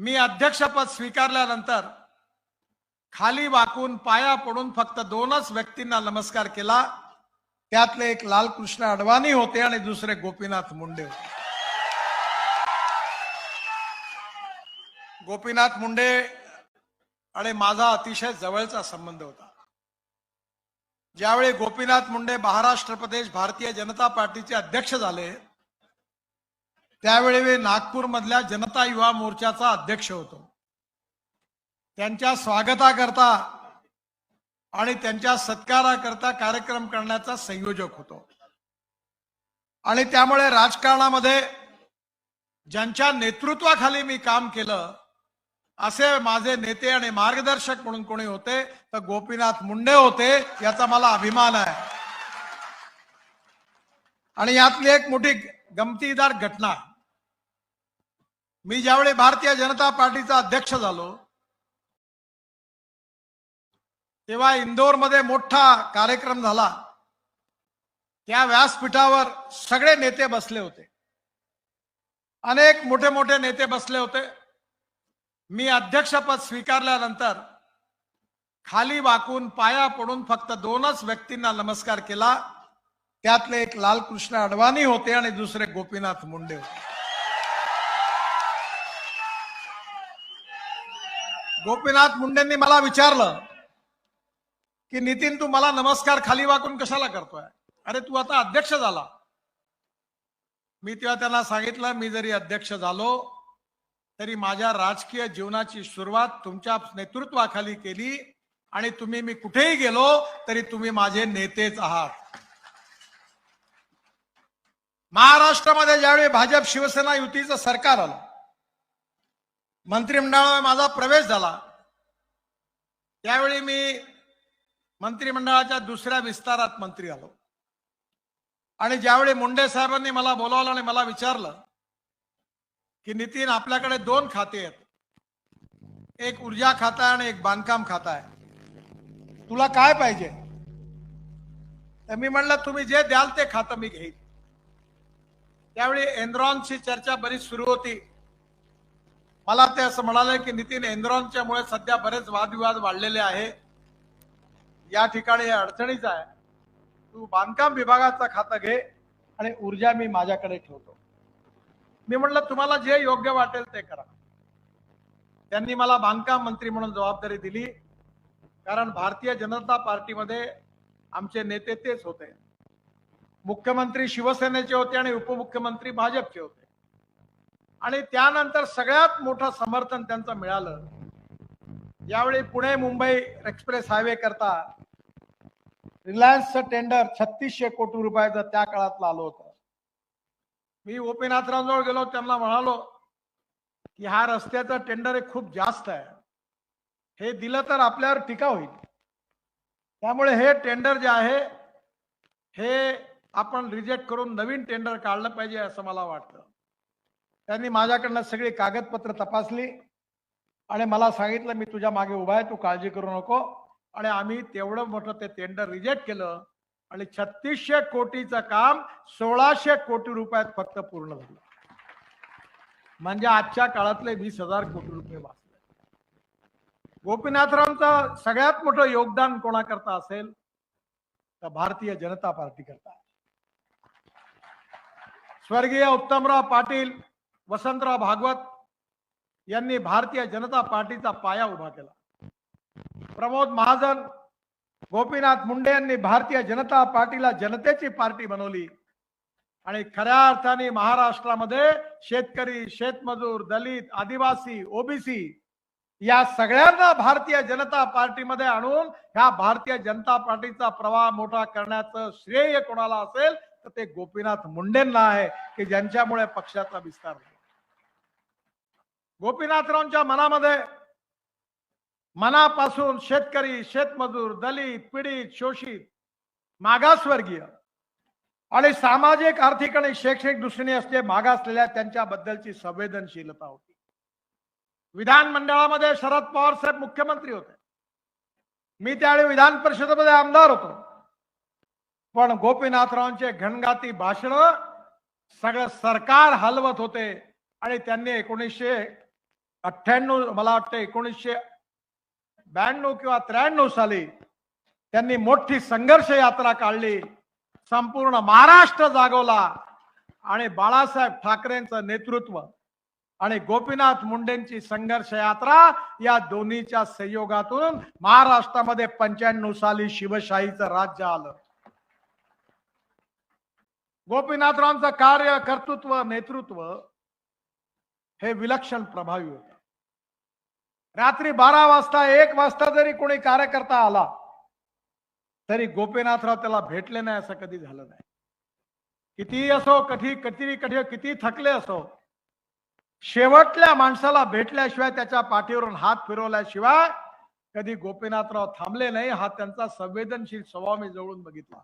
मी अध्यक्षपद स्वीकारल्यानंतर खाली वाकून पाया पडून फक्त दोनच व्यक्तींना नमस्कार केला. त्यातले एक लालकृष्ण अडवाणी होते आणि दुसरे गोपीनाथ मुंडे होते. गोपीनाथ मुंडे आणि माझा अतिशय जवळचा संबंध होता. ज्यावेळी गोपीनाथ मुंडे महाराष्ट्र प्रदेश भारतीय जनता पार्टीचे अध्यक्ष झाले त्यावेळी मी नागपूर मधल्या जनता युवा मोर्चाचा अध्यक्ष होतो. त्यांच्या स्वागताकरता आणि त्यांच्या सत्काराकरता कार्यक्रम करण्याचा संयोजक होतो. आणि त्यामुळे राजकारणामध्ये ज्यांच्या नेतृत्वाखाली मी काम केलं असे माझे नेते आणि मार्गदर्शक म्हणून कोणी होते तर गोपीनाथ मुंडे होते याचा मला अभिमान आहे. आणि यातली एक मोठी गमतीदार घटना मी ज्यावेळी भारतीय जनता पार्टीचा अध्यक्ष झालो तेव्हा इंदोरमध्ये मोठा कार्यक्रम झाला. त्या व्यासपीठावर सगळे नेते बसले होते. अनेक मोठे मोठे नेते बसले होते. मी अध्यक्षपद स्वीकारल्यानंतर खाली वाकून पाया पडून फक्त दोनच व्यक्तींना नमस्कार केला. त्यातले एक लालकृष्ण अडवाणी होते आणि दुसरे गोपीनाथ मुंडे होते. गोपीनाथ मुंडेंनी मला विचारलं की नितीन तू मला नमस्कार खाली वाकून कशाला करतोय? अरे तू आता अध्यक्ष झाला. मी तेव्हा त्यांना सांगितलं मी जरी अध्यक्ष झालो तरी माझ्या राजकीय जीवनाची सुरुवात तुमच्या नेतृत्वाखाली केली आणि तुम्ही मी कुठेही गेलो तरी तुम्ही माझे नेतेच आहात. महाराष्ट्रामध्ये ज्यावेळी भाजप शिवसेना युतीचं सरकार आलं मंत्रिमंडळामध्ये माझा प्रवेश झाला. त्यावेळी मी मंत्रिमंडळाच्या दुसऱ्या विस्तारात मंत्री आलो. आणि ज्यावेळी मुंडे साहेबांनी मला बोलावलं आणि मला विचारलं की नितीन आपल्याकडे दोन खाते आहेत. एक ऊर्जा खाता आहे आणि एक बांधकाम खाता आहे. तुला काय पाहिजे? तर मी म्हणलं तुम्ही जे द्याल ते खातं मी घेईन. त्यावेळी एनरॉनची चर्चा बरीच सुरू होती. मला ते असं म्हणाले की नितीन एनरॉनच्या मुळे सध्या बरेच वादविवाद वाढलेले आहे. या ठिकाणी हे अडचणीच आहे. तू बांधकाम विभागाचा खातं घे आणि ऊर्जा मी माझ्याकडे ठेवतो. मी म्हटलं तुम्हाला जे योग्य वाटेल ते करा. त्यांनी मला बांधकाम मंत्री म्हणून जबाबदारी दिली. कारण भारतीय जनता पार्टीमध्ये आमचे नेते तेच होते. मुख्यमंत्री शिवसेनेचे होते आणि उपमुख्यमंत्री भाजपचे होते. आणि त्यानंतर सगळ्यात मोठं समर्थन त्यांचं मिळालं. यावेळी पुणे मुंबई एक्सप्रेस हायवे करता रिलायन्सचं टेंडर छत्तीसशे कोटी रुपयाचं त्या काळातलं आलं होतं. मी गोपीनाथरावजवळ गेलो त्यांना म्हणालो की हा रस्त्याचं टेंडर हे खूप जास्त आहे. हे दिलं तर आपल्यावर टीका होईल. त्यामुळे हे टेंडर जे आहे हे आपण रिजेक्ट करून नवीन टेंडर काढलं पाहिजे असं मला वाटतं. त्यांनी माझ्याकडनं सगळी कागदपत्र तपासली आणि मला सांगितलं मी तुझ्या मागे उभा आहे तू काळजी करू नको. आणि आम्ही तेवढं मोठं ते टेंडर रिजेक्ट केलं आणि छत्तीसशे कोटीचं काम सोळाशे कोटी रुपयात फक्त पूर्ण झालं. म्हणजे आजच्या काळातले वीस हजार कोटी रुपये वाचले. गोपीनाथरावांचं सगळ्यात मोठं योगदान कोणाकरता असेल? तर भारतीय जनता पार्टी करता स्वर्गीय उत्तमराव पाटील वसंतराव भागवत यांनी भारतीय जनता पार्टीचा पाया उभा केला. प्रमोद महाजन गोपीनाथ मुंडे यांनी भारतीय जनता पार्टीला जनतेची पार्टी बनवली. आणि खऱ्या अर्थाने महाराष्ट्रामध्ये शेतकरी शेतमजूर दलित आदिवासी ओबीसी या सगळ्यांना भारतीय जनता पार्टीमध्ये आणून ह्या भारतीय जनता पार्टीचा प्रवाह मोठा करण्याचं श्रेय कोणाला असेल तर ते गोपीनाथ मुंडेंना आहे की ज्यांच्यामुळे पक्षाचा विस्तार झाला. गोपीनाथरावांच्या मनामध्ये मनापासून शेतकरी शेतमजूर दलित पीडित शोषित मागासवर्गीय आणि सामाजिक आर्थिक आणि शैक्षणिक दृष्टीने असले मागासलेल्या त्यांच्याबद्दलची संवेदनशीलता होती. विधानमंडळामध्ये शरद पवार साहेब मुख्यमंत्री होते. मी त्यावेळी विधान परिषदेमध्ये आमदार होतो. पण गोपीनाथरावांचे घणगाती भाषण सगळं सरकार हलवत होते आणि त्यांनी एकोणीसशे अठ्ठ्याण्णव मला वाटतं एकोणीसशे ब्याण्णव किंवा त्र्याण्णव साली त्यांनी मोठी संघर्ष यात्रा काढली. संपूर्ण महाराष्ट्र जागवला आणि बाळासाहेब ठाकरेंचं नेतृत्व आणि गोपीनाथ मुंडेंची संघर्ष यात्रा या दोन्हीच्या संयोगातून महाराष्ट्रामध्ये पंच्याण्णव साली शिवशाहीचं राज्य आलं. गोपीनाथरावांचं कार्य कर्तृत्व नेतृत्व हे विलक्षण प्रभावी होत. रात्री बारा वाजता एक वाजता जरी कोणी कार्यकर्ता आला तरी गोपीनाथराव त्याला भेटले नाही असं कधी झालं नाही. किती असो कधी कधी कठी किती थकले असो शेवटल्या माणसाला भेटल्याशिवाय त्याच्या पाठीवरून हात फिरवल्याशिवाय कधी गोपीनाथराव थांबले नाही हा त्यांचा संवेदनशील स्वभाव मी जवळून बघितला.